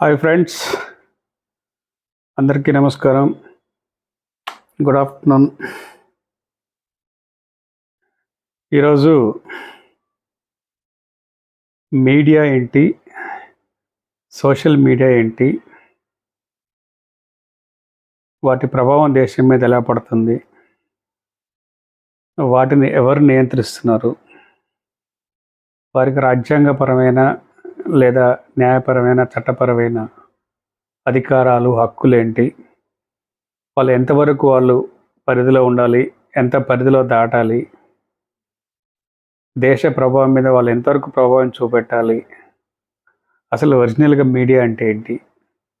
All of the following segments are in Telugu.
హాయ్ ఫ్రెండ్స్ అందరికీ నమస్కారం. గుడ్ ఆఫ్టర్నూన్ ఈరోజు మీడియా ఏంటి? సోషల్ మీడియా ఏంటి? వాటి ప్రభావం దేశం మీద ఎలా పడుతుంది? వాటిని ఎవరు నియంత్రిస్తున్నారు? వారికి రాజ్యాంగపరమైన లేదా న్యాయపరమైన చట్టపరమైన అధికారాలు హక్కులేంటి? వాళ్ళు ఎంతవరకు వాళ్ళు పరిధిలో ఉండాలి? ఎంత పరిధిలో దాటాలి? దేశ ప్రభావం మీద వాళ్ళు ఎంతవరకు ప్రభావం చూపెట్టాలి? అసలు ఒరిజినల్గా మీడియా అంటే ఏంటి?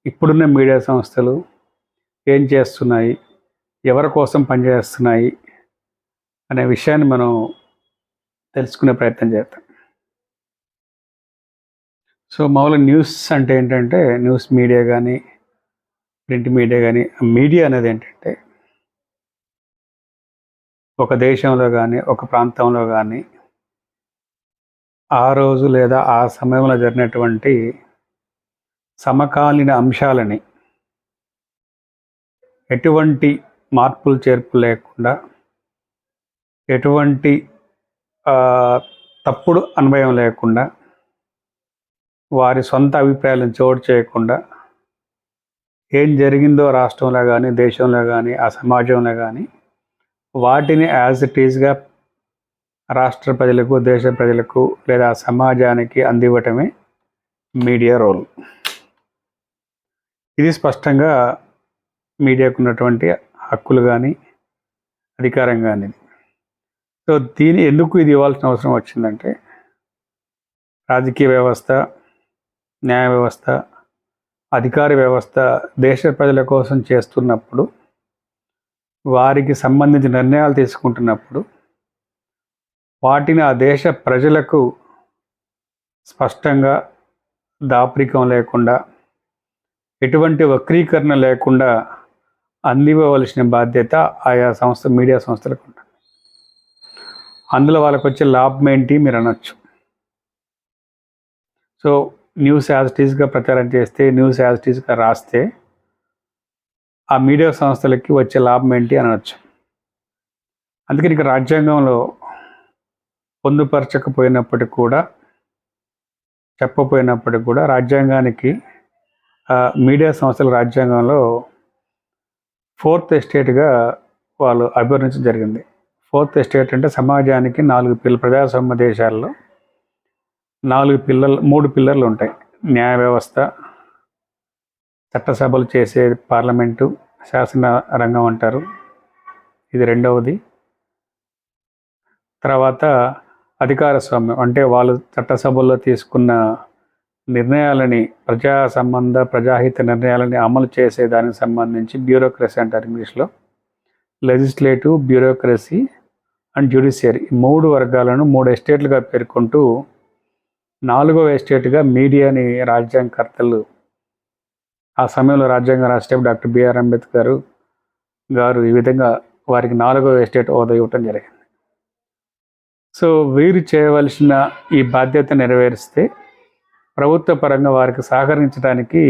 ఇప్పుడున్న మీడియా సంస్థలు ఏం చేస్తున్నాయి? ఎవరి కోసం పనిచేస్తున్నాయి? అనే విషయాన్ని మనం తెలుసుకునే ప్రయత్నం చేద్దాం. సో మామూలుగా న్యూస్ అంటే ఏంటంటే న్యూస్ మీడియా కానీ ప్రింట్ మీడియా కానీ మీడియా అనేది ఏంటంటే ఒక దేశంలో కానీ ఒక ప్రాంతంలో కానీ ఆ రోజు లేదా ఆ సమయంలో జరిగినటువంటి సమకాలీన అంశాలని ఎటువంటి మార్పులు చేర్పులు లేకుండా ఎటువంటి తప్పుడు అన్వయం లేకుండా వారి సొంత అభిప్రాయాలను చోటు చేయకుండా ఏం జరిగిందో రాష్ట్రంలో కానీ దేశంలో కానీ ఆ సమాజంలో కానీ వాటిని యాజ్ ఇట్ ఈస్గా రాష్ట్ర ప్రజలకు దేశ ప్రజలకు లేదా సమాజానికి అందివ్వటమే మీడియా రోల్ ఇది స్పష్టంగా మీడియాకు ఉన్నటువంటి హక్కులు కానీ అధికారం కానీ సో దీని ఎందుకు ఇది ఇవ్వాల్సిన అవసరం వచ్చిందంటే రాజకీయ వ్యవస్థ న్యాయ వ్యవస్థ అధికార వ్యవస్థ దేశ ప్రజల కోసం చేస్తున్నప్పుడు వారికి సంబంధించిన నిర్ణయాలు తీసుకుంటున్నప్పుడు వాటిని ఆ దేశ ప్రజలకు స్పష్టంగా దాపరికం లేకుండా ఎటువంటి వక్రీకరణ లేకుండా అందివ్వవలసిన బాధ్యత ఆయా సంస్థ మీడియా సంస్థలకు ఉంటుంది. అందులో వాళ్ళకి వచ్చే లాభం ఏంటి మీరు అనొచ్చు. సో న్యూస్ యాజిటీస్గా ప్రచారం చేస్తే న్యూస్ యాజిటీస్గా రాస్తే ఆ మీడియా సంస్థలకి వచ్చే లాభం ఏంటి అనవచ్చు అందుకని ఇక రాజ్యాంగంలో పొందుపరచకపోయినప్పటికి కూడా చెప్పపోయినప్పటికి కూడా రాజ్యాంగానికి మీడియా సంస్థల రాజ్యాంగంలో ఫోర్త్ ఎస్టేట్గా వాళ్ళు అభివర్ణించడం జరిగింది. ఫోర్త్ ఎస్టేట్ అంటే సమాజానికి నాలుగు పిల్ల ప్రజాస్వామ్య దేశాల్లో నాలుగు పిల్లలు మూడు పిల్లర్లు ఉంటాయి. న్యాయ వ్యవస్థ చట్టసభలు చేసే పార్లమెంటు శాసన రంగం అంటారు. ఇది రెండవది. తర్వాత అధికార స్వామ్యం అంటే వాళ్ళు చట్టసభల్లో తీసుకున్న నిర్ణయాలని ప్రజా సంబంధ ప్రజాహిత నిర్ణయాలని అమలు చేసే దానికి సంబంధించి బ్యూరోక్రసీ అంటారు ఇంగ్లీష్లో. Legislative bureaucracy and judiciary. ఈ మూడు వర్గాలను మూడు ఎస్టేట్లుగా పేర్కొంటూ నాలుగవ ఎస్టేట్గా మీడియాని రాజ్యాంగకర్తలు ఆ సమయంలో రాజ్యాంగం రాసేటప్పుడు డాక్టర్ బిఆర్ అంబేద్కర్ గారు ఈ విధంగా వారికి నాలుగవ ఎస్టేట్ హోదా ఇవ్వటం జరిగింది. సో వీరు చేయవలసిన ఈ బాధ్యత నెరవేరిస్తే ప్రభుత్వ పరంగా వారికి సహకరించడానికి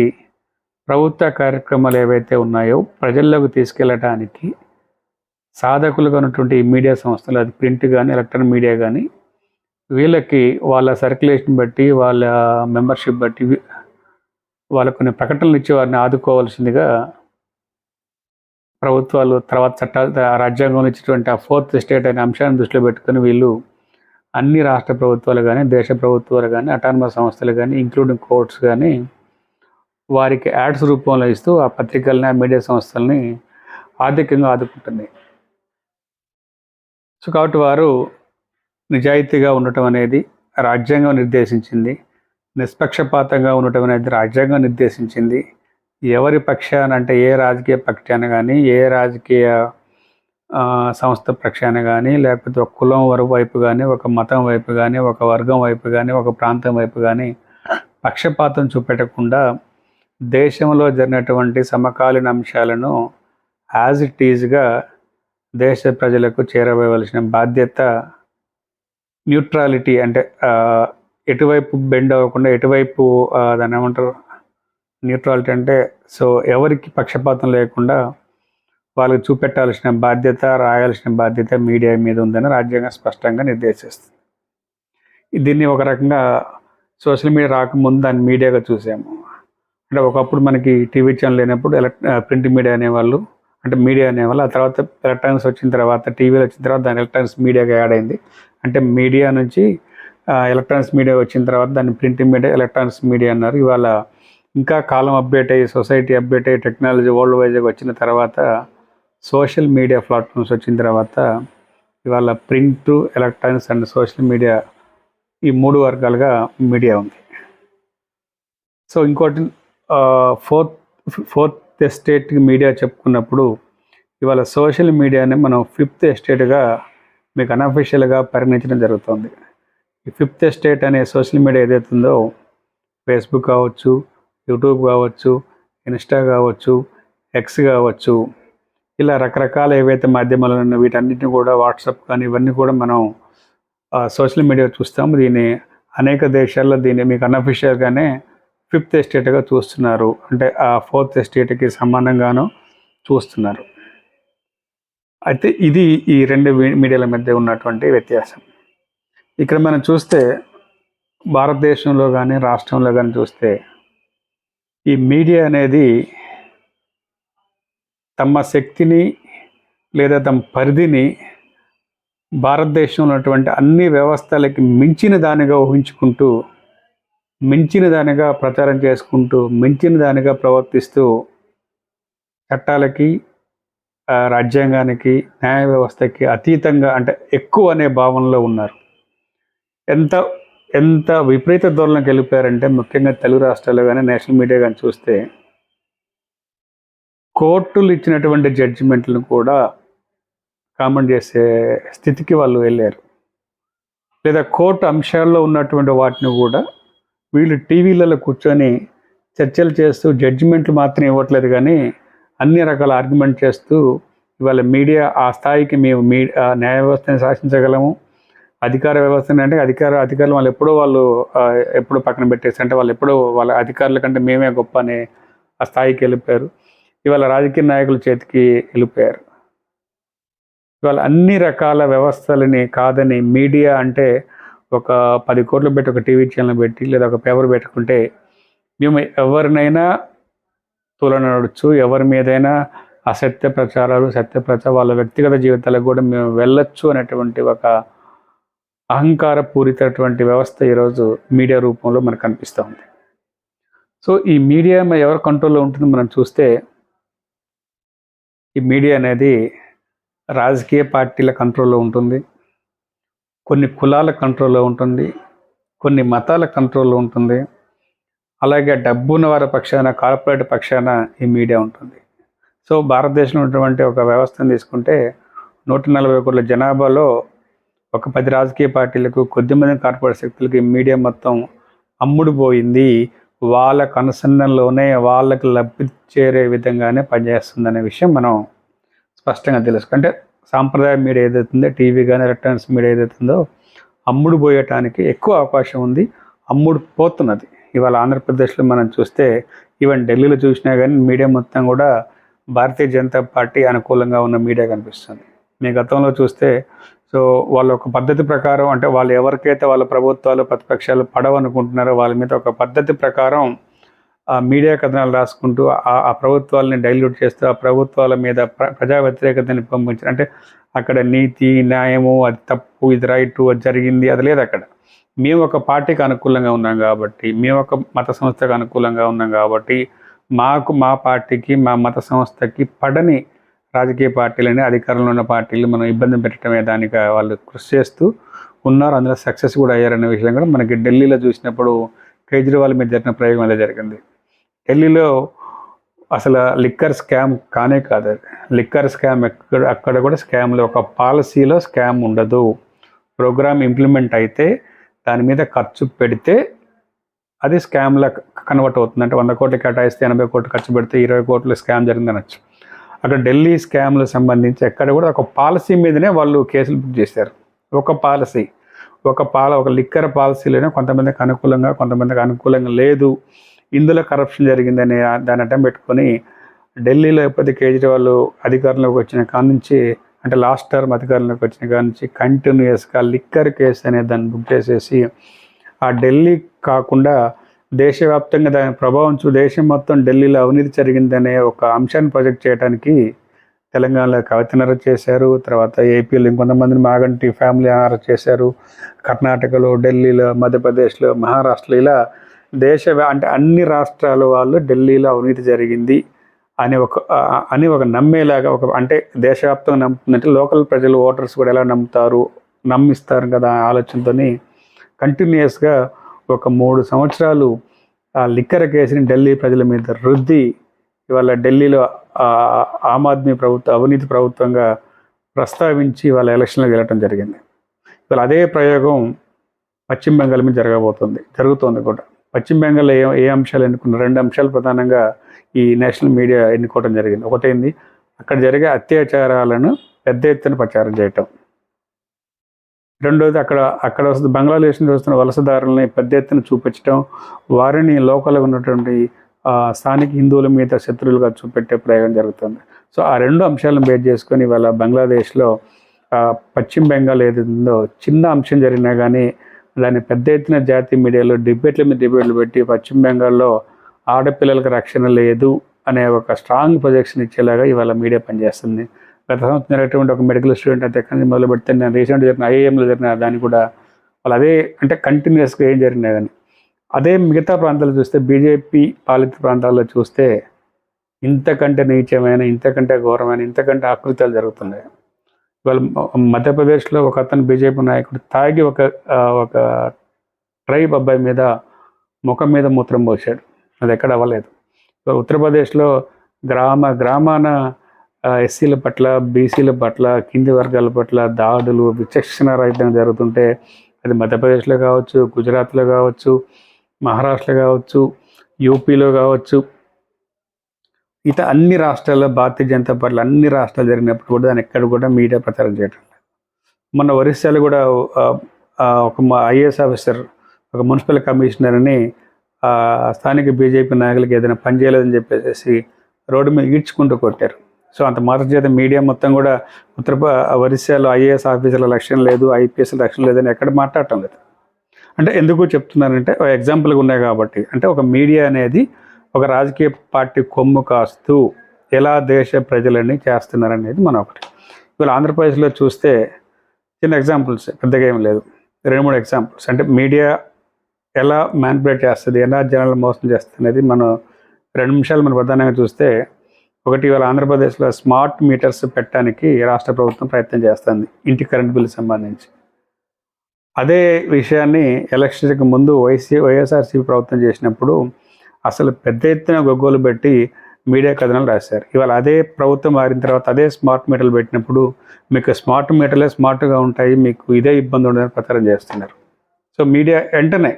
ప్రభుత్వ కార్యక్రమాలు ఏవైతే ఉన్నాయో ప్రజల్లోకి తీసుకెళ్ళటానికి సాధకులుగా ఉన్నటువంటి మీడియా సంస్థలు అది ప్రింట్ కానీ ఎలక్ట్రానిక్ మీడియా కానీ వీళ్ళకి వాళ్ళ సర్క్యులేషన్ బట్టి వాళ్ళ మెంబర్షిప్ బట్టి వాళ్ళ వాళ్ళకు కొన్ని ప్రకటనలు ఇచ్చి వారిని ఆదుకోవాల్సిందిగా ప్రభుత్వాలు తర్వాత చట్టాలు రాజ్యాంగంలో ఇచ్చినటువంటి ఆ ఫోర్త్ స్టేట్ అనే అంశాన్ని దృష్టిలో పెట్టుకుని వీళ్ళు అన్ని రాష్ట్ర ప్రభుత్వాలు కానీ దేశ ప్రభుత్వాలు కానీ అటానమస్ సంస్థలు కానీ ఇంక్లూడింగ్ కోర్ట్స్ కానీ వారికి యాడ్స్ రూపంలో ఇస్తూ ఆ పత్రికల్ని ఆ మీడియా సంస్థల్ని ఆర్థికంగా ఆదుకుంటుంది సో కాబట్టి వారు నిజాయితీగా ఉండటం అనేది రాజ్యాంగం నిర్దేశించింది. నిష్పక్షపాతంగా ఉండటం అనేది రాజ్యాంగం నిర్దేశించింది. ఎవరి పక్షాన అంటే ఏ రాజకీయ పక్షాన కానీ ఏ రాజకీయ సంస్థ పక్షాన కానీ లేకపోతే ఒక కులం వరకు వైపు కానీ ఒక మతం వైపు కానీ ఒక వర్గం వైపు కానీ ఒక ప్రాంతం వైపు కానీ పక్షపాతం చూపెట్టకుండా దేశంలో జరిగినటువంటి సమకాలీన అంశాలను యాజ్ ఇట్ ఈజ్గా దేశ ప్రజలకు చేరవేయవలసిన బాధ్యత న్యూట్రాలిటీ అంటే ఎటువైపు బెండ్ అవ్వకుండా ఎటువైపు దాని దాన్ని ఏమంటారు? న్యూట్రాలిటీ అంటే సో ఎవరికి పక్షపాతం లేకుండా వాళ్ళకి చూపెట్టాల్సిన బాధ్యత రాయాల్సిన బాధ్యత మీడియా మీద ఉందని రాజ్యాంగం స్పష్టంగా నిర్దేశిస్తుంది. దీన్ని ఒక రకంగా సోషల్ మీడియా రాకముందు దాన్ని మీడియాగా చూసాము. అంటే ఒకప్పుడు మనకి టీవీ ఛానల్ లేనప్పుడు ఎలక్ ప్రింట్ మీడియా అనేవాళ్ళు అంటే మీడియా అనేవాళ్ళు ఆ తర్వాత ఎలక్ట్రానిక్స్ వచ్చిన తర్వాత టీవీలో వచ్చిన తర్వాత దాని ఎలక్ట్రానిక్స్ మీడియాగా యాడ్ అయింది. అంటే మీడియా నుంచి ఎలక్ట్రానిక్స్ మీడియా వచ్చిన తర్వాత దాన్ని ప్రింటింగ్ మీడియా ఎలక్ట్రానిక్స్ మీడియా అన్నారు. ఇవాళ ఇంకా కాలం అప్డేట్ అయ్యి సొసైటీ అప్డేట్ అయ్యి టెక్నాలజీ వరల్డ్ వైజ్గా వచ్చిన తర్వాత సోషల్ మీడియా ప్లాట్ఫామ్స్ వచ్చిన తర్వాత ఇవాళ print electronics and social media ఈ మూడు వర్గాలుగా మీడియా ఉంది. సో ఇంకోటి ఫోర్త్ ఫోర్త్ ఎస్టేట్ మీడియా చెప్పుకున్నప్పుడు ఇవాళ సోషల్ మీడియాని మనం ఫిఫ్త్ ఎస్టేట్గా మీకు అనఫిషియల్గా పరిగణించడం జరుగుతుంది. ఈ ఫిఫ్త్ ఎస్టేట్ అనే సోషల్ మీడియా ఏదైతుందో ఫేస్బుక్ కావచ్చు యూట్యూబ్ కావచ్చు ఇన్స్టా కావచ్చు ఎక్స్ కావచ్చు ఇలా రకరకాల ఏవైతే మాధ్యమాలు ఉన్నాయో వీటన్నిటిని కూడా వాట్సాప్ కానీ ఇవన్నీ కూడా మనం సోషల్ మీడియా చూస్తాము. దీన్ని అనేక దేశాల్లో దీన్ని మీకు అనఫిషియల్గానే ఫిఫ్త్ ఎస్టేట్గా చూస్తున్నారు. అంటే ఆ ఫోర్త్ ఎస్టేట్కి సమానంగాను చూస్తున్నారు. అయితే ఇది ఈ రెండు మీడియాల మధ్య ఉన్నటువంటి వ్యత్యాసం. ఇక్కడ మనం చూస్తే భారతదేశంలో కానీ రాష్ట్రంలో కానీ చూస్తే ఈ మీడియా అనేది తమ శక్తిని లేదా తమ పరిధిని భారతదేశంలో ఉన్నటువంటి అన్ని వ్యవస్థలకి మించిన దానిగా ఊహించుకుంటూ మించిన దానిగా ప్రచారం చేసుకుంటూ మించిన దానిగా ప్రవర్తిస్తూ చట్టాలకి రాజ్యాంగానికి న్యాయ వ్యవస్థకి అతీతంగా అంటే ఎక్కువ అనే భావనలో ఉన్నారు. ఎంత ఎంత విపరీత ధోరణికి వెళ్ళిపోయారంటే ముఖ్యంగా తెలుగు రాష్ట్రాల్లో కానీ నేషనల్ మీడియా కానీ చూస్తే కోర్టులు ఇచ్చినటువంటి జడ్జిమెంట్లను కూడా కామెంట్ చేసే స్థితికి వాళ్ళు వెళ్ళారు. లేదా కోర్టు అంశాల్లో ఉన్నటువంటి వాటిని కూడా వీళ్ళు టీవీలలో కూర్చొని చర్చలు చేస్తూ జడ్జిమెంట్లు మాత్రం ఇవ్వట్లేదు కానీ అన్ని రకాల ఆర్గ్యుమెంట్ చేస్తూ ఇవాళ మీడియా ఆ స్థాయికి మేము మీ న్యాయ వ్యవస్థని శాసించగలము. అధికార వ్యవస్థని అంటే అధికార అధికారులు వాళ్ళు ఎప్పుడో వాళ్ళు ఎప్పుడో పక్కన పెట్టేసి అంటే వాళ్ళు ఎప్పుడో వాళ్ళ అధికారుల కంటే మేమే గొప్ప అనే ఆ స్థాయికి వెళ్ళిపోయారు. ఇవాళ రాజకీయ నాయకుల చేతికి వెళ్ళిపోయారు. ఇవాళ అన్ని రకాల వ్యవస్థలని కాదని మీడియా అంటే ఒక పది కోట్లు పెట్టి ఒక టీవీ ఛానల్ పెట్టి లేదా ఒక పేపర్ పెట్టుకుంటే మేము ఎవరినైనా తులనడచ్చు ఎవరి మీదైనా అసత్య ప్రచారాలు సత్య ప్రచారం వాళ్ళ వ్యక్తిగత జీవితాలకు కూడా మేము వెళ్ళొచ్చు అనేటువంటి ఒక అహంకార పూరితటువంటి వ్యవస్థ ఈరోజు మీడియా రూపంలో మనకు కనిపిస్తూ ఉంది. సో ఈ మీడియా ఎవరి కంట్రోల్లో ఉంటుందో మనం చూస్తే ఈ మీడియా అనేది రాజకీయ పార్టీల కంట్రోల్లో ఉంటుంది. కొన్ని కులాల కంట్రోల్లో ఉంటుంది. కొన్ని మతాల కంట్రోల్లో ఉంటుంది. అలాగే డబ్బున్న వారి పక్షాన కార్పొరేట్ పక్షాన ఈ మీడియా ఉంటుంది. సో భారతదేశంలో ఉన్నటువంటి ఒక వ్యవస్థను తీసుకుంటే నూట నలభై కోట్ల జనాభాలో ఒక పది రాజకీయ పార్టీలకు కొద్దిమంది కార్పొరేట్ శక్తులకి మీడియా మొత్తం అమ్ముడు పోయింది వాళ్ళ కనుసంధంలోనే వాళ్ళకి లబ్ధి చేరే విధంగానే పనిచేస్తుందనే విషయం మనం స్పష్టంగా తెలుసు. అంటే సాంప్రదాయ మీడియా ఏదైతుందో టీవీ కానీ ఎలక్ట్రానిక్స్ మీడియా ఏదైతుందో అమ్ముడు పోయటానికి ఎక్కువ అవకాశం ఉంది. అమ్ముడు పోతున్నది ఇవాళ ఆంధ్రప్రదేశ్లో మనం చూస్తే ఈవెన్ ఢిల్లీలో చూసినా కానీ మీడియా మొత్తం కూడా భారతీయ జనతా పార్టీ అనుకూలంగా ఉన్న మీడియా కనిపిస్తుంది. మీ గతంలో చూస్తే సో వాళ్ళ ఒక పద్ధతి ప్రకారం అంటే వాళ్ళు ఎవరికైతే వాళ్ళ ప్రభుత్వాలు ప్రతిపక్షాలు పడవనుకుంటున్నారో వాళ్ళ మీద ఒక పద్ధతి ప్రకారం ఆ మీడియా కథనాలు రాసుకుంటూ ఆ ప్రభుత్వాలని డైల్యూట్ చేస్తూ ఆ ప్రభుత్వాల మీద ప్రజా వ్యతిరేకతని పంపించారు. అంటే అక్కడ నీతి న్యాయము అది తప్పు ఇది రైటు అది జరిగింది అది లేదు అక్కడ. మేము ఒక పార్టీకి అనుకూలంగా ఉన్నాం కాబట్టి మేము ఒక మత సంస్థకు అనుకూలంగా ఉన్నాం కాబట్టి మాకు మా పార్టీకి మా మత సంస్థకి పడని రాజకీయ పార్టీలని అధికారంలో ఉన్న పార్టీలు మనం ఇబ్బంది పెట్టడమే దానికి వాళ్ళు కృషి చేస్తూ ఉన్నారు. అందులో సక్సెస్ కూడా అయ్యారనే విషయం కూడా మనకి ఢిల్లీలో చూసినప్పుడు కేజ్రీవాల్ మీద జరిగిన ప్రయోగం అదే జరిగింది. ఢిల్లీలో అసలు లిక్కర్ స్కామ్ కానే కాదు లిక్కర్ స్కామ్ ఎక్కడ అక్కడ కూడా స్కామ్లో ఒక పాలసీలో స్కామ్ ఉండదు. ప్రోగ్రామ్ ఇంప్లిమెంట్ అయితే దాని మీద ఖర్చు పెడితే అది స్కామ్లా కన్వర్ట్ అవుతుంది. అంటే వంద కోట్లు కేటాయిస్తే ఎనభై కోట్లు ఖర్చు పెడితే ఇరవై కోట్లు స్కామ్ జరిగింది అనొచ్చు. అక్కడ ఢిల్లీ స్కామ్లకు సంబంధించి ఎక్కడ కూడా ఒక పాలసీ మీదనే వాళ్ళు కేసులు బుక్ చేశారు. ఒక పాలసీ. ఒక పాల ఒక లిక్కర్ పాలసీలోనే కొంతమందికి అనుకూలంగా కొంతమందికి అనుకూలంగా లేదు. ఇందులో కరప్షన్ జరిగిందని దాని దాన్ని అడ్డం పెట్టుకొని ఢిల్లీలో ఎప్పుడైతే కేజ్రీవాల్ అధికారంలోకి వచ్చిన కాడ నుంచి అంటే లాస్ట్ టర్మ్ అధికారంలోకి వచ్చిన కాడ నుంచి కంటిన్యూస్గా లిక్కర్ కేసు అనే దాన్ని బుక్ చేసేసి ఆ ఢిల్లీ కాకుండా దేశవ్యాప్తంగా దాని ప్రభావం చూ దేశం మొత్తం ఢిల్లీలో అవినీతి జరిగిందనే ఒక అంశాన్ని ప్రొజెక్ట్ చేయడానికి తెలంగాణలో కవితను అరెస్ట్ చేశారు. తర్వాత ఏపీలో ఇంకొంతమందిని మాగంటి ఫ్యామిలీ అరెస్ట్ చేశారు. కర్ణాటకలో ఢిల్లీలో మధ్యప్రదేశ్లో మహారాష్ట్రలో ఇలా దేశ అంటే అన్ని రాష్ట్రాల వాళ్ళు ఢిల్లీలో అవినీతి జరిగింది. అని ఒక అని ఒక నమ్మేలాగా ఒక అంటే దేశవ్యాప్తంగా నమ్ముతుందంటే లోకల్ ప్రజలు ఓటర్స్ కూడా ఎలా నమ్ముతారు నమ్మిస్తారు కదా ఆలోచనతోని కంటిన్యూస్గా ఒక మూడు సంవత్సరాలు ఆ లిక్కర్ కేసుని ఢిల్లీ ప్రజల మీద రుద్ది ఇవాళ ఢిల్లీలో ఆమ్ ఆద్మీ ప్రభుత్వం అవినీతి ప్రభుత్వంగా ప్రస్తావించి వాళ్ళ ఎలక్షన్లకు వెళ్ళటం జరిగింది. ఇవాళ అదే ప్రయోగం పశ్చిమ బెంగాల్ మీద జరగబోతుంది జరుగుతోంది కూడా. పశ్చిమ బెంగాల్లో ఏ ఏ అంశాలు ఎన్నుకున్నారు? రెండు అంశాలు ప్రధానంగా ఈ నేషనల్ మీడియా ఎన్నుకోవడం జరిగింది. ఒకటేంది అక్కడ జరిగే అత్యాచారాలను పెద్ద ఎత్తున ప్రచారం చేయటం. రెండోది అక్కడ అక్కడ వస్తుంది బంగ్లాదేశ్ నుంచి వస్తున్న వలసదారులని పెద్ద ఎత్తున చూపించడం వారిని లోకల్గా ఉన్నటువంటి స్థానిక హిందువుల మీద శత్రువులుగా చూపెట్టే ప్రయోగం జరుగుతుంది. సో ఆ రెండు అంశాలను బేస్ చేసుకొని ఇవాళ బంగ్లాదేశ్లో పశ్చిమ బెంగాల్ ఏదైందో చిన్న అంశం జరిగినా కానీ దాన్ని పెద్ద ఎత్తున జాతీయ మీడియాలో డిబేట్ల మీద డిబేట్లు పెట్టి పశ్చిమ బెంగాల్లో ఆడపిల్లలకు రక్షణ లేదు అనే ఒక స్ట్రాంగ్ ప్రొజెక్షన్ ఇచ్చేలాగా ఇవాళ మీడియా పనిచేస్తుంది. గత సంవత్సరం జరిగినటువంటి ఒక మెడికల్ స్టూడెంట్ అయితే ఎక్కడి మొదలు పెడితే నేను రీసెంట్ జరిగిన ఐఏఎంలో జరిగిన దాన్ని కూడా వాళ్ళు అదే అంటే కంటిన్యూస్గా ఏం జరిగినా కానీ అదే మిగతా ప్రాంతాలు చూస్తే బీజేపీ పాలిత ప్రాంతాల్లో చూస్తే ఇంతకంటే నీచమైన ఇంతకంటే ఘోరమైన ఇంతకంటే ఆకృత్యాలు జరుగుతున్నాయి. ఇవాళ మధ్యప్రదేశ్లో ఒక అతను బీజేపీ నాయకుడు తాగి ఒక ఒక ట్రైబ్ అబ్బాయి మీద ముఖం మీద మూత్రం పోసాడు అది ఎక్కడ అవ్వలేదు. ఉత్తరప్రదేశ్లో గ్రామ గ్రామాన ఎస్సీల పట్ల బీసీల పట్ల కింది వర్గాల పట్ల దాడులు విచక్షణ రహితం జరుగుతుంటే అది మధ్యప్రదేశ్లో కావచ్చు గుజరాత్లో కావచ్చు మహారాష్ట్రలో కావచ్చు యూపీలో కావచ్చు. ఇత అన్ని రాష్ట్రాల్లో భారతీయ జనతా పార్టీ అన్ని రాష్ట్రాలు జరిగినప్పుడు కూడా దాన్ని ఎక్కడ కూడా మీడియా ప్రచారం చేయటం లేదు. మొన్న ఒరిస్సాలో కూడా ఒక ఐఏఎస్ ఆఫీసర్ ఒక మున్సిపల్ కమిషనర్ని స్థానిక బీజేపీ నాయకులకి ఏదైనా పని చేయలేదని చెప్పేసి రోడ్డు మీద ఈడ్చుకుంటూ కొట్టారు. సో అంత మాత్రం చేత మీడియా మొత్తం కూడా ఉత్తర ఒరిస్సాలో ఐఏఎస్ ఆఫీసర్ల లక్ష్యం లేదు ఐపీఎస్ లక్ష్యం లేదని ఎక్కడ మాట్లాడటం లేదు. అంటే ఎందుకు చెప్తున్నారంటే ఎగ్జాంపుల్గా ఉన్నాయి కాబట్టి. అంటే ఒక మీడియా అనేది ఒక రాజకీయ పార్టీ కొమ్ము కాస్తూ ఎలా దేశ ప్రజలని చేస్తున్నారనేది మనం ఒకటి. ఇవాళ ఆంధ్రప్రదేశ్లో చూస్తే చిన్న ఎగ్జాంపుల్స్ పెద్దగా ఏం లేదు. రెండు మూడు ఎగ్జాంపుల్స్ అంటే మీడియా ఎలా మ్యానిపులేట్ చేస్తుంది ఎలా జనాలు మోసం చేస్తుంది అనేది మనం రెండు నిమిషాలు మనం ప్రధానంగా చూస్తే ఒకటి ఇవాళ ఆంధ్రప్రదేశ్లో స్మార్ట్ మీటర్స్ పెట్టడానికి రాష్ట్ర ప్రభుత్వం ప్రయత్నం చేస్తుంది ఇంటి కరెంట్ బిల్లు సంబంధించి. అదే విషయాన్ని ఎలక్షన్కి ముందు వైసీ వైఎస్ఆర్సీపీ ప్రభుత్వం చేసినప్పుడు అసలు పెద్ద ఎత్తున గొగ్గోలు పెట్టి మీడియా కథనాలు రాశారు. ఇవాళ అదే ప్రభుత్వం మారిన తర్వాత అదే స్మార్ట్ మీటర్లు పెట్టినప్పుడు మీకు స్మార్ట్ మీటర్లే స్మార్ట్గా ఉంటాయి మీకు ఇదే ఇబ్బంది ఉండదని ప్రచారం చేస్తున్నారు. సో మీడియా వెంటనే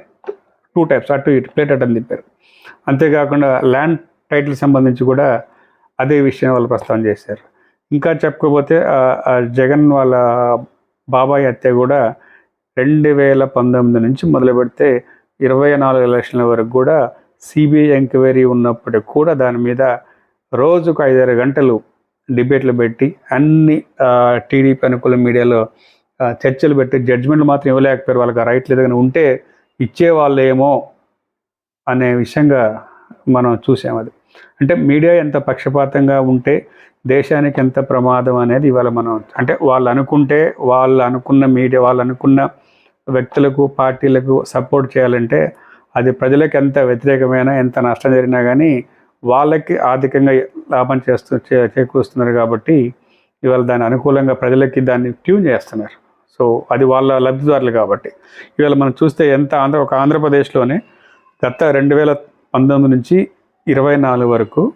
టూ టైప్స్ అటు ఇటు ప్లేట్ అటని తిప్పారు. అంతేకాకుండా ల్యాండ్ టైటిల్ సంబంధించి కూడా అదే విషయం వాళ్ళు ప్రస్తావన చేశారు. ఇంకా చెప్పకపోతే జగన్ వాళ్ళ బాబాయ్ హత్య కూడా రెండు వేల పంతొమ్మిది నుంచి మొదలు పెడితే ఇరవై నాలుగు ఎలక్షన్ల వరకు కూడా సిబిఐ ఎంక్వైరీ ఉన్నప్పటికి కూడా దాని మీద రోజుకు ఐదారు గంటలు డిబేట్లు పెట్టి అన్ని టీడీపీ అనుకూల మీడియాలో చర్చలు పెట్టి జడ్జిమెంట్లు మాత్రం ఇవ్వలేకపోయారు. వాళ్ళకి రైట్ లేదు ఉంటే ఇచ్చేవాళ్ళేమో అనే విషయంగా మనం చూసాం అది. అంటే మీడియా ఎంత పక్షపాతంగా ఉంటే దేశానికి ఎంత ప్రమాదం అనేది ఇవాళ మనం అంటే వాళ్ళు అనుకుంటే వాళ్ళు అనుకున్న మీడియా వాళ్ళు అనుకున్న వ్యక్తులకు పార్టీలకు సపోర్ట్ చేయాలంటే అది ప్రజలకు ఎంత వ్యతిరేకమైన ఎంత నష్టం జరిగినా కానీ వాళ్ళకి ఆర్థికంగా లాభం చేస్తూ చే- చేకూరుస్తున్నారు కాబట్టి ఇవాళ దాని అనుకూలంగా ప్రజలకి దాన్ని ట్యూన్ చేస్తున్నారు. సో అది వాళ్ళ లబ్ధిదారులు కాబట్టి. ఇవాళ మనం చూస్తే ఎంత ఆంధ్ర ఒక ఆంధ్రప్రదేశ్లోనే గత రెండు వేల పంతొమ్మిది నుంచి ఇరవై నాలుగు వరకు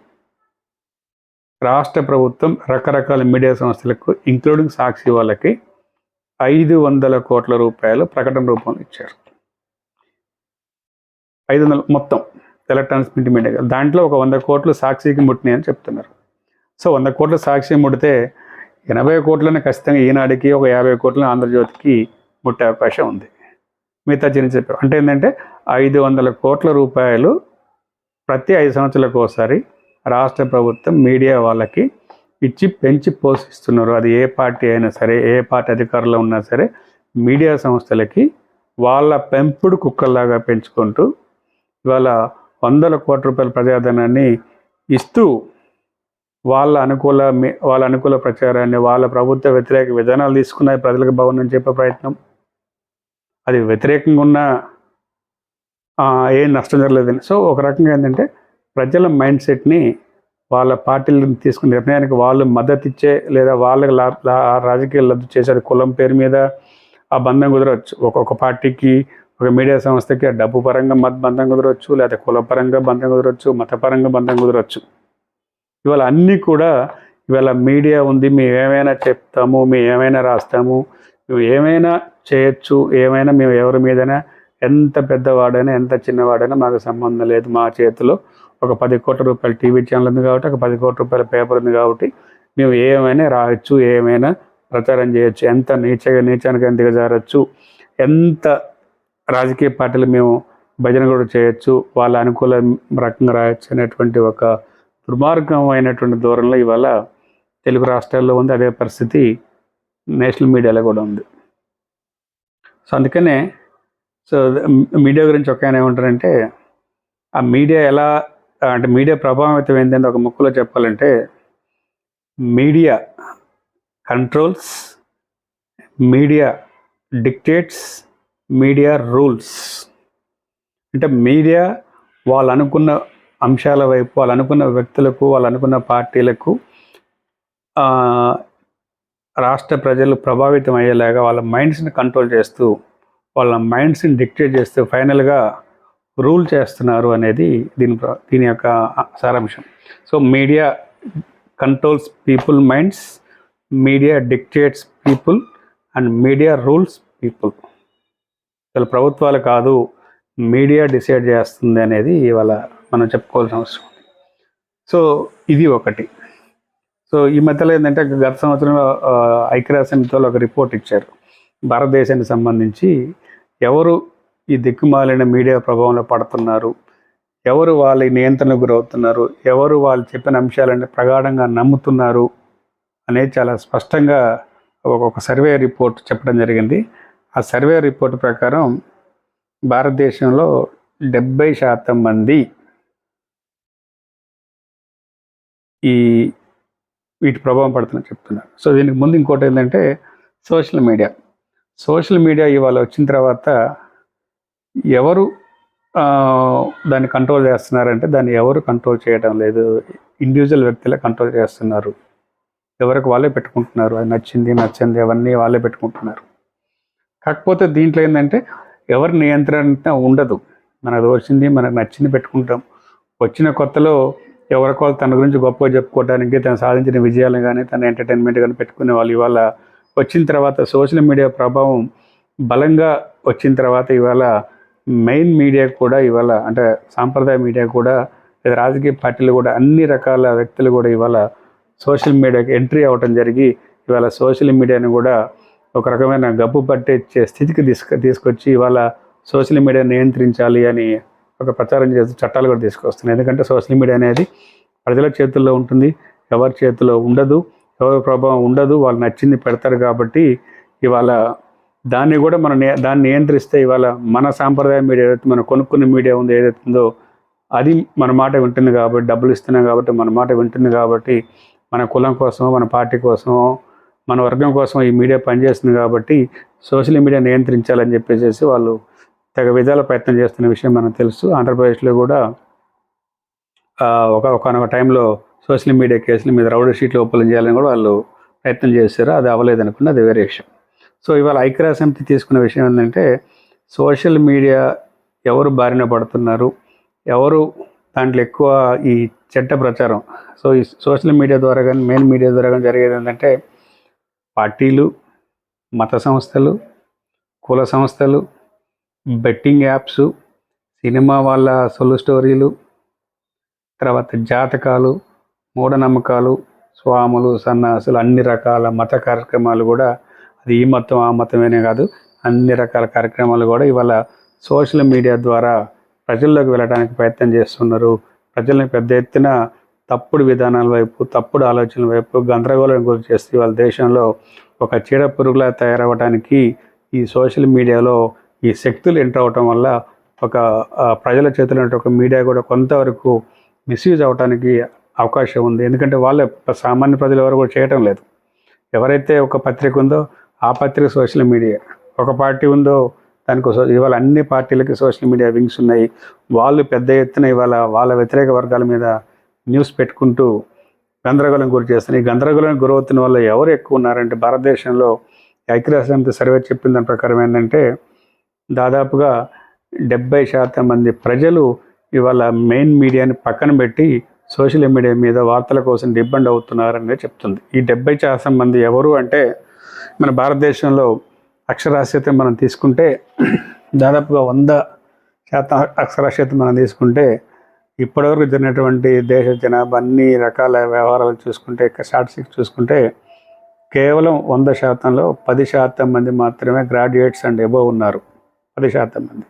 రాష్ట్ర ప్రభుత్వం రకరకాల మీడియా సంస్థలకు ఇంక్లూడింగ్ సాక్షి వాళ్ళకి ఐదు వందల కోట్ల రూపాయలు ప్రకటన రూపంలో ఇచ్చారు. ఐదు వందల మొత్తం ఎలక్ట్రానిక్స్ ప్రింట్ మీడియా దాంట్లో ఒక వంద కోట్లు సాక్షికి ముట్టినాయి అని చెప్తున్నారు. సో వంద కోట్ల సాక్షి ముడితే ఎనభై కోట్లని ఖచ్చితంగా ఈనాడికి ఒక యాభై కోట్లని ఆంధ్రజ్యోతికి ముట్టే అవకాశం ఉంది. మిగతా చిన్న చెప్పారు అంటే ఏంటంటే ఐదు వందల కోట్ల రూపాయలు ప్రతి ఐదు సంవత్సరాలకు ఒకసారి రాష్ట్ర ప్రభుత్వం మీడియా వాళ్ళకి ఇచ్చి పెంచి పోషిస్తున్నారు. అది ఏ పార్టీ అయినా సరే ఏ పార్టీ అధికారంలో ఉన్నా సరే మీడియా సంస్థలకి వాళ్ళ పెంపుడు కుక్కల్లాగా పెంచుకుంటూ ఇవాళ వందల కోట్ల రూపాయల ప్రజాధనాన్ని ఇస్తూ వాళ్ళ అనుకూల వాళ్ళ అనుకూల ప్రచారాన్ని వాళ్ళ ప్రభుత్వ వ్యతిరేక విధానాలు తీసుకున్న ప్రజలకు భవనం చెప్పే ప్రయత్నం. అది వ్యతిరేకంగా ఉన్న ఏం నష్టం జరగలేదని. సో ఒక రకంగా ఏంటంటే ప్రజల మైండ్ సెట్ని వాళ్ళ పార్టీలను తీసుకున్న నిర్ణయానికి వాళ్ళు మద్దతు ఇచ్చే లేదా వాళ్ళకి రాజకీయాలు రాజకీయ లబ్ధి చేశారు కులం పేరు మీద ఆ బంధం కుదరవచ్చు. ఒక్కొక్క పార్టీకి ఒక మీడియా సంస్థకి ఆ డబ్బు పరంగా మత బంధం కుదరవచ్చు లేదా కులపరంగా బంధం కుదరవచ్చు మతపరంగా బంధం కుదరవచ్చు. ఇవాళ అన్నీ కూడా ఇవాళ మీడియా ఉంది మేము ఏమైనా చెప్తాము మేము ఏమైనా రాస్తాము మేము ఏమైనా చేయొచ్చు ఏమైనా మేము ఎవరి మీదైనా ఎంత పెద్దవాడైనా ఎంత చిన్నవాడైనా మాకు సంబంధం లేదు మా చేతిలో. ఒక పది కోట్ల రూపాయల టీవీ ఛానల్ ఉంది కాబట్టి ఒక పది కోట్ల రూపాయల పేపర్ ఉంది కాబట్టి మేము ఏమైనా రాయొచ్చు ఏమైనా ప్రచారం చేయొచ్చు. ఎంత నీచగా నీచానికి దిగజారచ్చు. ఎంత రాజకీయ పార్టీలు మేము భజన కూడా చేయొచ్చు. వాళ్ళ అనుకూల రకంగా రాయొచ్చు అనేటువంటి ఒక దుర్మార్గం అయినటువంటి దూరంలో ఇవాళ తెలుగు రాష్ట్రాల్లో ఉంది అదే పరిస్థితి నేషనల్ మీడియాలో కూడా ఉంది. సో అందుకనే సో మీడియా గురించి ఒక ఆయన ఏమంటారంటే ఆ మీడియా ఎలా అంటే మీడియా ప్రభావితం ఏంటంటే ఒక ముక్కులో చెప్పాలంటే media controls media dictates media rules. అంటే మీడియా వాళ్ళు అనుకున్న అంశాల వైపు వాళ్ళు అనుకున్న వ్యక్తులకు వాళ్ళు అనుకున్న పార్టీలకు రాష్ట్ర ప్రజలు ప్రభావితం అయ్యేలాగా వాళ్ళ మైండ్స్ని కంట్రోల్ చేస్తూ వాళ్ళ మైండ్స్ని డిక్టేట్ చేస్తూ ఫైనల్గా రూల్ చేస్తున్నారు అనేది దీని ప్ర- దీని యొక్క సారాంశం. So media controls people minds media dictates people and media rules people. అసలు ప్రభుత్వాలు కాదు మీడియా డిసైడ్ చేస్తుంది అనేది ఇవాళ మనం చెప్పుకోవాల్సిన అవసరం ఉంది. సో ఇది ఒకటి. సో ఈ మధ్యలో ఏంటంటే గత సంవత్సరంలో ఐక్యరాజ్య సమితిలో ఒక రిపోర్ట్ ఇచ్చారు. భారతదేశానికి సంబంధించి ఎవరు ఈ దిక్కుమాలిన మీడియా ప్రభావంలో పడుతున్నారు? ఎవరు వాళ్ళ నియంత్రణకు గురవుతున్నారు? ఎవరు వాళ్ళు చెప్పిన అంశాలని ప్రగాఢంగా నమ్ముతున్నారు? అనేది చాలా స్పష్టంగా ఒక ఒక సర్వే రిపోర్ట్ చెప్పడం జరిగింది. ఆ సర్వే రిపోర్ట్ ప్రకారం భారతదేశంలో డెబ్బై శాతం మంది ఈ వీటి ప్రభావం పడుతుందని చెప్తున్నారు. సో దీనికి ముందు ఇంకోటి ఏంటంటే సోషల్ మీడియా. సోషల్ మీడియా ఇవాళ వచ్చిన తర్వాత ఎవరు దాన్ని కంట్రోల్ చేస్తున్నారంటే దాన్ని ఎవరు కంట్రోల్ చేయడం లేదు. ఇండివిజువల్ వ్యక్తులే కంట్రోల్ చేస్తున్నారు. ఎవరికి వాళ్ళే పెట్టుకుంటున్నారు. అది నచ్చింది నచ్చింది అవన్నీ వాళ్ళే పెట్టుకుంటున్నారు. కాకపోతే దీంట్లో ఏంటంటే ఎవరి నియంత్రణ ఉండదు. మనకు వచ్చింది మనకు నచ్చింది పెట్టుకుంటాం. వచ్చిన కొత్తలో ఎవరికో తన గురించి గొప్పగా చెప్పుకోవడానికి తను సాధించిన విజయాలను కానీ తన ఎంటర్టైన్మెంట్ కానీ పెట్టుకునే వాళ్ళు. ఇవాళ వచ్చిన తర్వాత సోషల్ మీడియా ప్రభావం బలంగా వచ్చిన తర్వాత ఇవాళ మెయిన్ మీడియా కూడా ఇవాళ అంటే సాంప్రదాయ మీడియా కూడా లేదా రాజకీయ పార్టీలు కూడా అన్ని రకాల వ్యక్తులు కూడా ఇవాళ సోషల్ మీడియాకి ఎంట్రీ అవ్వటం జరిగి ఇవాళ సోషల్ మీడియాని కూడా ఒక రకమైన గబ్బు పట్టించే స్థితికి తీసుకు తీసుకొచ్చి ఇవాళ సోషల్ మీడియా నియంత్రించాలి అని ఒక ప్రచారం చేస్తూ చట్టాలు కూడా తీసుకొస్తున్నాయి. ఎందుకంటే సోషల్ మీడియా అనేది ప్రజల చేతుల్లో ఉంటుంది. ఎవరి చేతిలో ఉండదు. ఎవరి ప్రభావం ఉండదు. వాళ్ళు నచ్చింది పెడతారు కాబట్టి ఇవాళ దాన్ని కూడా మనం దాన్ని నియంత్రిస్తే ఇవాళ మన సాంప్రదాయ మీడియా ఏదైతే మనం కొనుక్కున్న మీడియా ఉంది ఏదైతే ఉందో అది మన మాట వింటుంది కాబట్టి డబ్బులు ఇస్తున్నాం కాబట్టి మన మాట వింటుంది కాబట్టి మన కులం కోసం మన పార్టీ కోసం మన వర్గం కోసం ఈ మీడియా పనిచేస్తుంది కాబట్టి సోషల్ మీడియా నియంత్రించాలని చెప్పేసి వాళ్ళు తెగ విధాల ప్రయత్నం చేస్తున్న విషయం మనకు తెలుసు. ఆంధ్రప్రదేశ్లో కూడా ఒక ఒకనొక టైంలో సోషల్ మీడియా కేసుల మీద రౌడీ షీట్లు ఓపెన్ చేయాలని కూడా వాళ్ళు ప్రయత్నం చేశారు. అది అవ్వలేదనుకున్న అది వేరే విషయం. సో ఇవాళ ఐక్యరాజ్య సమితి తీసుకున్న విషయం ఏంటంటే సోషల్ మీడియా ఎవరు బారిన పడుతున్నారు? ఎవరు దాంట్లో ఎక్కువ ఈ చెడ్డ ప్రచారం? సో ఈ సోషల్ మీడియా ద్వారా కానీ మెయిన్ మీడియా ద్వారా కానీ జరిగేది ఏంటంటే పార్టీలు మత సంస్థలు కుల సంస్థలు బెట్టింగ్ యాప్స్ సినిమా వాళ్ళ సొల్లు స్టోరీలు తర్వాత జాతకాలు మూఢనమ్మకాలు స్వాములు సన్నాసులు అన్ని రకాల మత కార్యక్రమాలు కూడా అది ఈ మతం ఆ మతమేనే కాదు అన్ని రకాల కార్యక్రమాలు కూడా ఇవాళ సోషల్ మీడియా ద్వారా ప్రజల్లోకి వెళ్ళడానికి ప్రయత్నం చేస్తున్నారు. ప్రజల్ని పెద్ద ఎత్తున తప్పుడు విధానాల వైపు తప్పుడు ఆలోచనల వైపు గందరగోళం గురి చేస్తే వాళ్ళ దేశంలో ఒక చీడ పురుగులా తయారవ్వడానికి ఈ సోషల్ మీడియాలో ఈ శక్తులు ఎంటర్ అవటం వల్ల ఒక ప్రజల చేతిలో ఒక మీడియా కూడా కొంతవరకు మిస్యూజ్ అవడానికి అవకాశం ఉంది. ఎందుకంటే వాళ్ళు సామాన్య ప్రజలు ఎవరు కూడా చేయటం లేదు. ఎవరైతే ఒక పత్రిక ఉందో ఆ పత్రిక సోషల్ మీడియా. ఒక పార్టీ ఉందో దానికి ఇవాళ అన్ని పార్టీలకి సోషల్ మీడియా వింగ్స్ ఉన్నాయి. వాళ్ళు పెద్ద ఎత్తున ఇవాళ వాళ్ళ వ్యతిరేక వర్గాల మీద న్యూస్ పెట్టుకుంటూ గందరగోళం గురి చేస్తున్నాయి. ఈ గందరగోళం గురవుతున్న వల్ల ఎవరు ఎక్కువ ఉన్నారంటే భారతదేశంలో ఐక్యరాజ్య సమితి సర్వే చెప్పిన దాని ప్రకారం ఏంటంటే దాదాపుగా డెబ్బై శాతం మంది ప్రజలు ఇవాళ మెయిన్ మీడియాని పక్కన పెట్టి సోషల్ మీడియా మీద వార్తల కోసం డిపెండ్ అవుతున్నారనే చెప్తుంది. ఈ డెబ్బై శాతం మంది ఎవరు అంటే మన భారతదేశంలో అక్షరాస్యత మనం తీసుకుంటే దాదాపుగా వంద శాతం అక్షరాస్యత మనం తీసుకుంటే ఇప్పటివరకు జరిగినటువంటి దేశ జనాభా అన్ని రకాల వ్యవహారాలు చూసుకుంటే స్టాటిస్టిక్స్ చూసుకుంటే కేవలం వంద శాతంలో పది శాతం మంది మాత్రమే గ్రాడ్యుయేట్స్ అండ్ ఎబో ఉన్నారు. పది శాతం మంది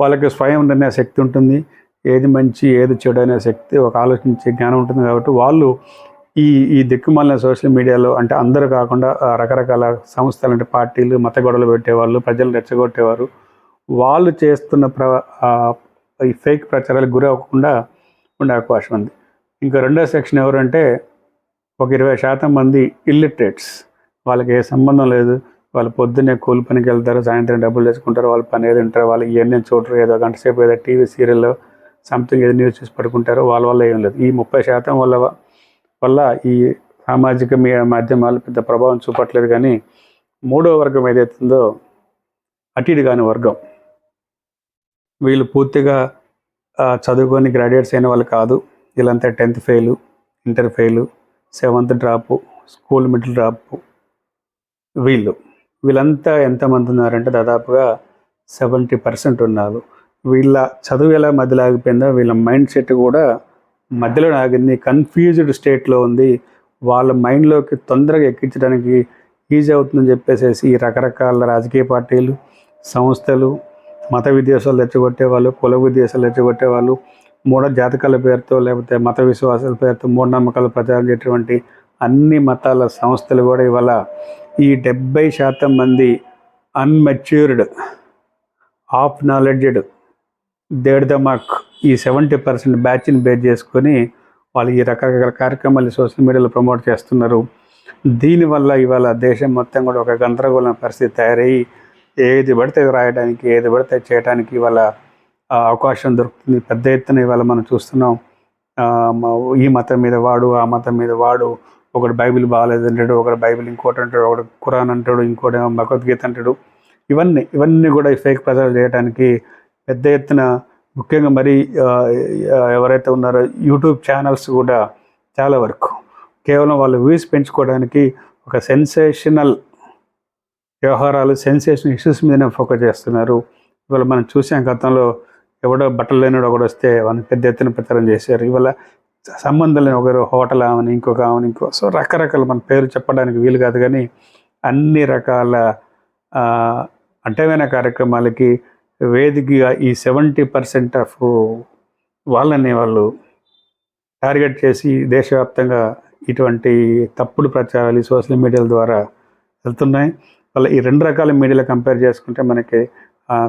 వాళ్ళకి స్వయం నిర్ణయ శక్తి ఉంటుంది ఏది మంచి ఏది చెడు అనే శక్తి ఒక ఆలోచించే జ్ఞానం ఉంటుంది కాబట్టి వాళ్ళు ఈ ఈ దిక్కుమాలిన సోషల్ మీడియాలో అంటే అందరూ కాకుండా రకరకాల సంస్థలు అంటే పార్టీలు మత గొడవలు పెట్టేవాళ్ళు ప్రజలు రెచ్చగొట్టేవారు. వాళ్ళు చేస్తున్న ప్ర ఈ ఫేక్ ప్రచారాలకు గురి అవ్వకుండా ఉండే అవకాశం ఉంది. ఇంకా రెండో సెక్షన్ ఎవరంటే ఒక ఇరవై శాతం మంది ఇల్లిటరేట్స్. వాళ్ళకి ఏ సంబంధం లేదు. వాళ్ళు పొద్దున్నే కూలి పనికి వెళ్తారు సాయంత్రం డబ్బులు తెచ్చుకుంటారు వాళ్ళ పని ఏది ఉంటారు వాళ్ళు ఇవన్నీ చూడరు. ఏదో గంట సేపు ఏదో టీవీ సీరియల్లో సంథింగ్ ఏదో న్యూస్ చూసి పడుకుంటారు. వాళ్ళ వల్ల ఏం లేదు. ఈ ముప్పై శాతం వల్ల వల్ల ఈ సామాజిక మీ మాధ్యమాలు పెద్ద ప్రభావం చూపట్లేదు కానీ మూడో వర్గం ఏదైతుందో అటు ఇటు కాని వర్గం. వీళ్ళు పూర్తిగా చదువుకొని గ్రాడ్యుయేట్స్ అయిన వాళ్ళు కాదు. వీళ్ళంతా tenth fail inter fail seventh drop school middle drop వీళ్ళు. వీళ్ళంతా ఎంతమంది ఉన్నారంటే దాదాపుగా సెవెంటీ పర్సెంట్ ఉన్నారు. వీళ్ళ చదువు ఎలా మధ్యలో ఆగిపోయిందో వీళ్ళ మైండ్ సెట్ కూడా మధ్యలో ఆగింది. కన్ఫ్యూజ్డ్ స్టేట్లో ఉంది. వాళ్ళ మైండ్లోకి తొందరగా ఎక్కించడానికి ఈజీ అవుతుందని చెప్పేసి ఈ రకరకాల రాజకీయ పార్టీలు సంస్థలు మత విద్వేషాలు తెచ్చగొట్టే వాళ్ళు కుల విద్వేషాలు తెచ్చగొట్టే వాళ్ళు మూఢ జాతకాల పేరుతో లేకపోతే మత విశ్వాసాల పేరుతో మూఢనమ్మకాలు ప్రచారం చేసేటువంటి అన్ని మతాల సంస్థలు కూడా ఇవాళ ఈ డెబ్బై శాతం మంది unmatured of knowledged they'd the mark ఈ సెవెంటీ పర్సెంట్ బ్యాచ్ని బేస్ చేసుకొని వాళ్ళు ఈ రకరకాల కార్యక్రమాలు సోషల్ మీడియాలో ప్రమోట్ చేస్తున్నారు. దీనివల్ల ఇవాళ దేశం మొత్తం కూడా ఒక గందరగోళం పరిస్థితి తయారయ్యి ఏది పడితే రాయడానికి ఏది పడితే చేయడానికి ఇవాళ అవకాశం దొరుకుతుంది. పెద్ద ఎత్తున ఇవాళ మనం చూస్తున్నాం. ఈ మతం మీద వాడు ఆ మతం మీద వాడు ఒకడు బైబిల్ బాగాలేదు అంటాడు ఒకడు బైబిల్ ఇంకోటి అంటాడు ఒకడు ఖురాన్ అంటాడు ఇంకోటి భగవద్గీత అంటాడు. ఇవన్నీ ఇవన్నీ కూడా ఈ ఫేక్ ప్రచారం చేయడానికి పెద్ద ఎత్తున ముఖ్యంగా మరి ఎవరైతే ఉన్నారో యూట్యూబ్ ఛానల్స్ కూడా చాలా వరకు. కేవలం వాళ్ళ వ్యూస్ పెంచుకోవడానికి ఒక సెన్సేషనల్ వ్యవహారాలు సెన్సేషన్ ఇష్యూస్ మీదనే ఫోకస్ చేస్తున్నారు. ఇవాళ మనం చూసాం గతంలో ఎవడో బట్టలు లేనివాడు ఒకడు వస్తే వాళ్ళని పెద్ద ఎత్తున ప్రచారం చేశారు. ఇవాళ సంబంధం లేని ఒకరు హోటల్ ఆమెను ఇంకొక ఆమెను ఇంకో సో రకరకాల మన పేరు చెప్పడానికి వీలు కాదు కానీ అన్ని రకాల ఆ, అడ్డమైన కార్యక్రమాలకి వేదికగా ఈ సెవెంటీ పర్సెంట్ ఆఫ్ వాళ్ళని వాళ్ళు టార్గెట్ చేసి దేశవ్యాప్తంగా ఇటువంటి తప్పుడు ప్రచారాలు సోషల్ మీడియాల ద్వారా వెళ్తున్నాయి. వాళ్ళ ఈ రెండు రకాల మీడియాలు కంపేర్ చేసుకుంటే మనకి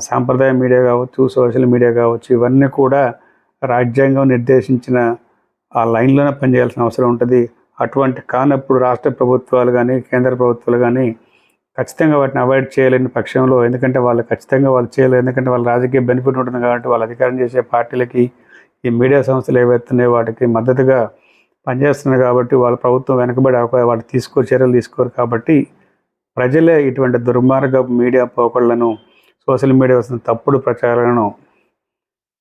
సాంప్రదాయ మీడియా కావచ్చు సోషల్ మీడియా కావచ్చు ఇవన్నీ కూడా రాజ్యాంగం నిర్దేశించిన ఆ లైన్లోనే పనిచేయాల్సిన అవసరం ఉంటుంది. అటువంటి కానప్పుడు రాష్ట్ర ప్రభుత్వాలు కానీ కేంద్ర ప్రభుత్వాలు కానీ ఖచ్చితంగా వాటిని అవాయిడ్ చేయలేని పక్షంలో ఎందుకంటే వాళ్ళు ఖచ్చితంగా వాళ్ళు చేయలేరు. ఎందుకంటే వాళ్ళ రాజకీయ బెనిఫిట్ ఉంటుంది కాబట్టి వాళ్ళు అధికారం చేసే పార్టీలకి ఈ మీడియా సంస్థలు ఏవైతున్నాయో వాటికి మద్దతుగా పనిచేస్తున్నారు కాబట్టి వాళ్ళ ప్రభుత్వం వెనకబడి అవకా వాటి తీసుకో చర్యలు తీసుకోరు కాబట్టి ప్రజలే ఇటువంటి దుర్మార్గ మీడియా పోకళ్ళను సోషల్ మీడియా వస్తున్న తప్పుడు ప్రచారాలను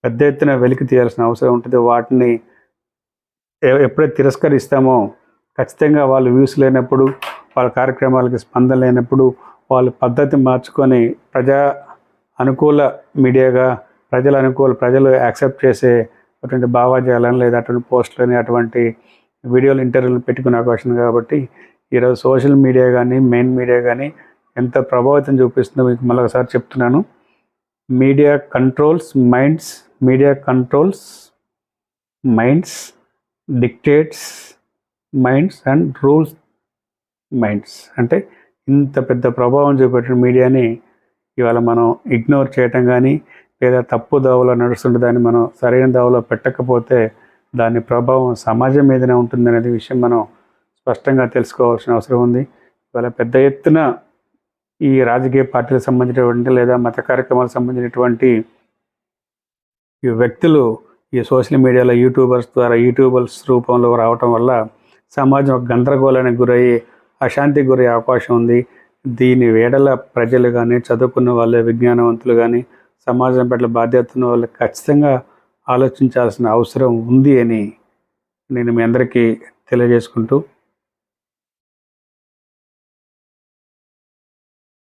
పెద్ద ఎత్తున వెలికి తీయాల్సిన అవసరం ఉంటుంది. వాటిని ఎప్పుడైతే తిరస్కరిస్తామో ఖచ్చితంగా వాళ్ళు వ్యూస్ లేనప్పుడు వాళ్ళ కార్యక్రమాలకి స్పందన లేనప్పుడు వాళ్ళు పద్ధతి మార్చుకొని ప్రజా అనుకూల మీడియాగా ప్రజల అనుకూల ప్రజలు యాక్సెప్ట్ చేసే అటువంటి భావాజాలను లేదా అటువంటి పోస్టులని అటువంటి వీడియోలు ఇంటర్వ్యూలు పెట్టుకునే అవకాశం కాబట్టి ఈరోజు సోషల్ మీడియా కానీ మెయిన్ మీడియా కానీ ఎంత ప్రభావితం చూపిస్తుందో మీకు మళ్ళొకసారి చెప్తున్నాను. Media controls minds media controls minds dictates minds and rules minds అంటే ఇంత పెద్ద ప్రభావం చూపెట్టిన మీడియాని ఇవాళ మనం ఇగ్నోర్ చేయటం కానీ లేదా తప్పు దావలో నడుస్తుంటే దాన్ని మనం సరైన దావలో పెట్టకపోతే దాని ప్రభావం సమాజం మీదనే ఉంటుందనేది విషయం మనం స్పష్టంగా తెలుసుకోవాల్సిన అవసరం ఉంది. ఇవాళ పెద్ద ఎత్తున ఈ రాజకీయ పార్టీలకు సంబంధించినటువంటి లేదా మత కార్యక్రమాలకు సంబంధించినటువంటి ఈ వ్యక్తులు ఈ సోషల్ మీడియాలో యూట్యూబర్స్ ద్వారా యూట్యూబర్స్ రూపంలో రావటం వల్ల సమాజం ఒక గందరగోళానికి గురయ్యి అశాంతికి గురయ్యే అవకాశం ఉంది. దీని వేడల ప్రజలు కానీ చదువుకున్న వాళ్ళు విజ్ఞానవంతులు కానీ సమాజం పట్ల బాధ్యత ఉన్న వాళ్ళు ఖచ్చితంగా ఆలోచించాల్సిన అవసరం ఉంది అని నేను మీ అందరికీ తెలియజేసుకుంటూ